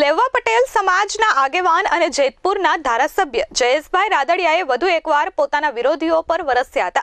લેવા પટેલ સમાજના આગેવાન અને જેતપુરના ધારાસભ્ય જયેશભાઈ રાદડિયાએ વધુ એકવાર પોતાના વિરોધીઓ પર વરસ્યા હતા.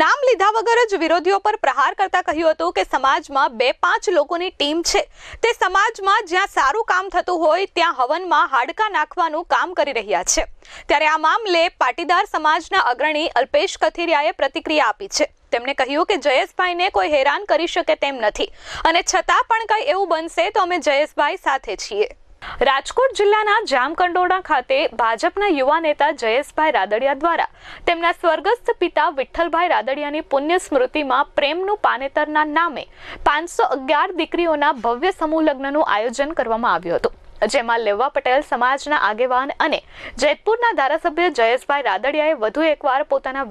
નામ લીધા વગર જ વિરોધીઓ પર પ્રહાર કરતા કહ્યું હતું કે સમાજમાં બે પાંચ લોકોની ટીમ છે. તે સમાજમાં જ્યાં સારું કામ થતું હોય ત્યાં હવનમાં હાડકા નાખવાનું કામ કરી રહ્યા છે. ત્યારે આ મામલે પાટીદાર સમાજના અગ્રણી અલ્પેશ કથિરિયાએ પ્રતિક્રિયા આપી છે. તેમણે કહ્યું કે જયેશભાઈને કોઈ હેરાન કરી શકે તેમ નથી. અને છતાં પણ કંઈ એવું બનશે તો અમે જયેશભાઈ સાથે છીએ. રાજકોટ જિલ્લાના જામકંડોળા ખાતે ભાજપના યુવા નેતા જયેશભાઈ રાદડિયા દ્વારા તેમના સ્વર્ગસ્થ પિતા વિઠ્ઠલભાઈ રાદડિયાની પુણ્ય સ્મૃતિમાં પ્રેમનું પાનેતરના નામે પાંચસો અગિયાર દીકરીઓના ભવ્ય સમૂહ લગ્નનું આયોજન કરવામાં આવ્યું હતું. જેમાં લેવા પટેલ સમાજના આગેવાન અને જેતપુરના ધારાસભ્ય જયેશભાઈ રાદડિયાએ વધુ એકવાર પોતાના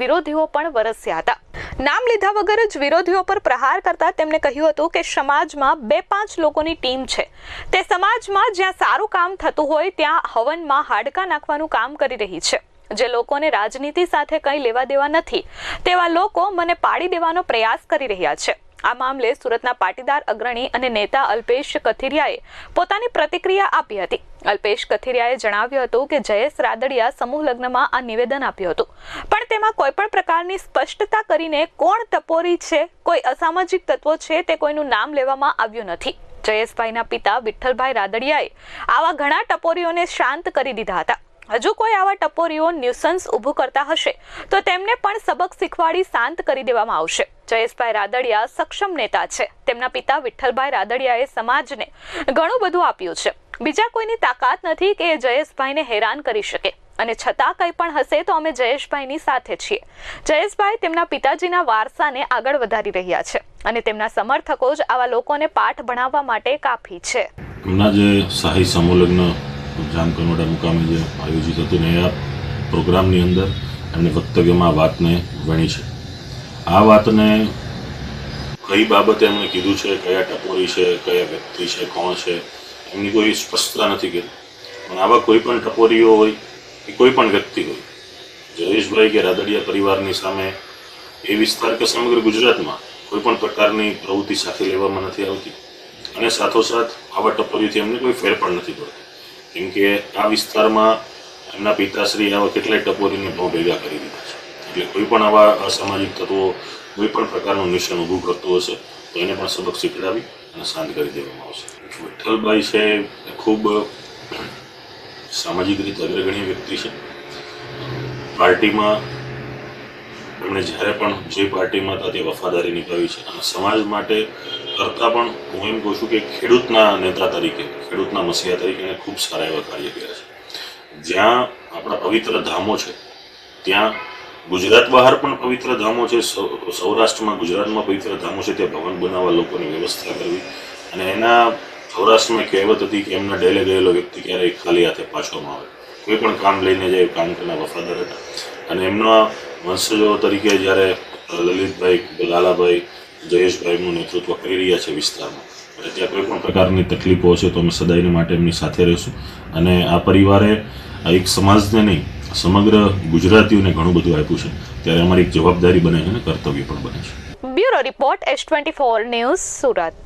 વિરોધીઓ પણ વરસ્યા હતા. નામ લીધા વગર જ વિરોધીઓ પર પ્રહાર કરતા તેમણે કહ્યું હતું કે સમાજમાં બે પાંચ લોકોની ટીમ છે. તે સમાજમાં જ્યાં સારું કામ થતું હોય, ત્યાં હવનમાં હાડકા નાખવાનું કામ કરી રહી છે. જે લોકોને રાજનીતિ સાથે કંઈ લેવા દેવા નથી, તેવા લોકો મને પાડી દેવાનો પ્રયાસ કરી રહ્યા છે. આ મામલે સુરતના પાટીદાર અગ્રણી અને નેતા અલ્પેશ કથિરિયાએ પોતાની પ્રતિક્રિયા આપી હતી. અલ્પેશ કથિરિયાએ જણાવ્યું હતું કે જયેશ રાદડિયા સમૂહ લગ્નમાં આ નિવેદન આપ્યું હતું. પણ તેમાં કોઈ પણ પ્રકારની સ્પષ્ટતા કરીને કોણ ટપોરી છે, કોઈ અસામાજિક તત્વો છે તે કોઈનું નામ લેવામાં આવ્યું નથી. જયેશભાઈના પિતા વિઠ્ઠલભાઈ રાદડિયાએ આવા ઘણા ટપોરીઓને શાંત કરી દીધા હતા. હજુ કોઈ આવા ટપોરીઓ ન્યુસન્સ ઊભું કરતા હશે, તો તેમને પણ સબક શીખવાડી શાંત કરી દેવામાં આવશે. જયેશભાઈ રાદડિયા સક્ષમ નેતા છે. તેમના પિતા વિઠ્ઠલભાઈ રાદડિયાએ સમાજને ઘણું બધું આપ્યું છે. બીજા કોઈની તાકાત નથી કે એ જયેશભાઈને હેરાન કરી શકે. અને છતાં કંઈ પણ હશે તો અમે જયેશભાઈની સાથે છીએ. જયેશભાઈ તેમના પિતાજીના વારસાને આગળ વધારી રહ્યા છે અને તેમના સમર્થકો જ આવા લોકોને પાઠ ભણાવવા માટે કાફી છે. હમણાં જે શાહી સમૂહલગ્ન જામકનોડા મુકામે જે આયોજિત હતું ને આ પ્રોગ્રામની અંદર એમને વક્તવ્યમાં વાતને વણી છે. આ વાતને કઈ બાબતે એમણે કીધું છે, કયા ટપોરી છે, કયા વ્યક્તિ છે, કોણ છે, એમની કોઈ સ્પષ્ટતા નથી કરી પણ આવા કોઈ પણ ટપોરીઓ હોય કે કોઈ પણ વ્યક્તિ હોય, જયેશભાઈ કે રાદડિયા પરિવારની સામે એ વિસ્તાર કે સમગ્ર ગુજરાતમાં કોઈ પણ પ્રકારની પ્રવૃત્તિ સાથે લેવામાં નથી આવતી. અને સાથોસાથ આવા ટપોરીથી એમને કોઈ ફેર પણ નથી પડતો. કેમ કે આ વિસ્તારમાં એમના પિતાશ્રી આવા કેટલાય ટપોરીને બહુ ભેગા કરી દીધા છે. એટલે કોઈ પણ આવા અસામાજિક તત્વો, કોઈ પણ પ્રકારનું નિશાન ઊભું કરતું હશે, તો એને પણ સબક શીખડાવી અને શાંત કરી દેવામાં આવશે. વિઠ્ઠલભાઈ છે ખૂબ સામાજિક રીતે અગ્રગણ્ય વ્યક્તિ છે. પાર્ટીમાં એમણે જ્યારે પણ જે પાર્ટીમાં હતા તે વફાદારી નિભાવી છે. અને સમાજ માટે કરતાં પણ હું એમ કહું છું કે ખેડૂતના નેતા તરીકે, ખેડૂતના મસીહા તરીકે એને ખૂબ સારા એવા કાર્ય કર્યા છે. જ્યાં આપણા પવિત્ર ધામો છે, ત્યાં ગુજરાત બહાર પણ પવિત્ર ધામો છે સૌરાષ્ટ્રમાં ગુજરાતમાં પવિત્ર ધામો છે, ત્યાં ભવન બનાવવા લોકોની વ્યવસ્થા કરવી. અને એના સૌરાષ્ટ્રમાં કહેવત હતી કે એમના ડેલે ગયેલો વ્યક્તિ ક્યારેય ખાલી હાથે પાછો ન આવે. કોઈ પણ કામ લઈને જાય, કામ કરનાર વફાદાર હતા. અને એમના વંશજો તરીકે જ્યારે લલિતભાઈ, લાલાભાઈ, જયેશભાઈનું નેતૃત્વ કરી રહ્યા છે વિસ્તારમાં એટલે ત્યાં કોઈ પણ પ્રકારની તકલીફો હશે તો અમે સદાયને માટે એમની સાથે રહીશું. અને આ પરિવારે એક સમાજને નહીં, સમગ્ર ગુજરાતીઓને ઘણું બધું આપ્યું છે. ત્યારે અમારી એક જવાબદારી બને છે અને કર્તવ્ય પણ બને છે. Bureau report S twenty four news Surat.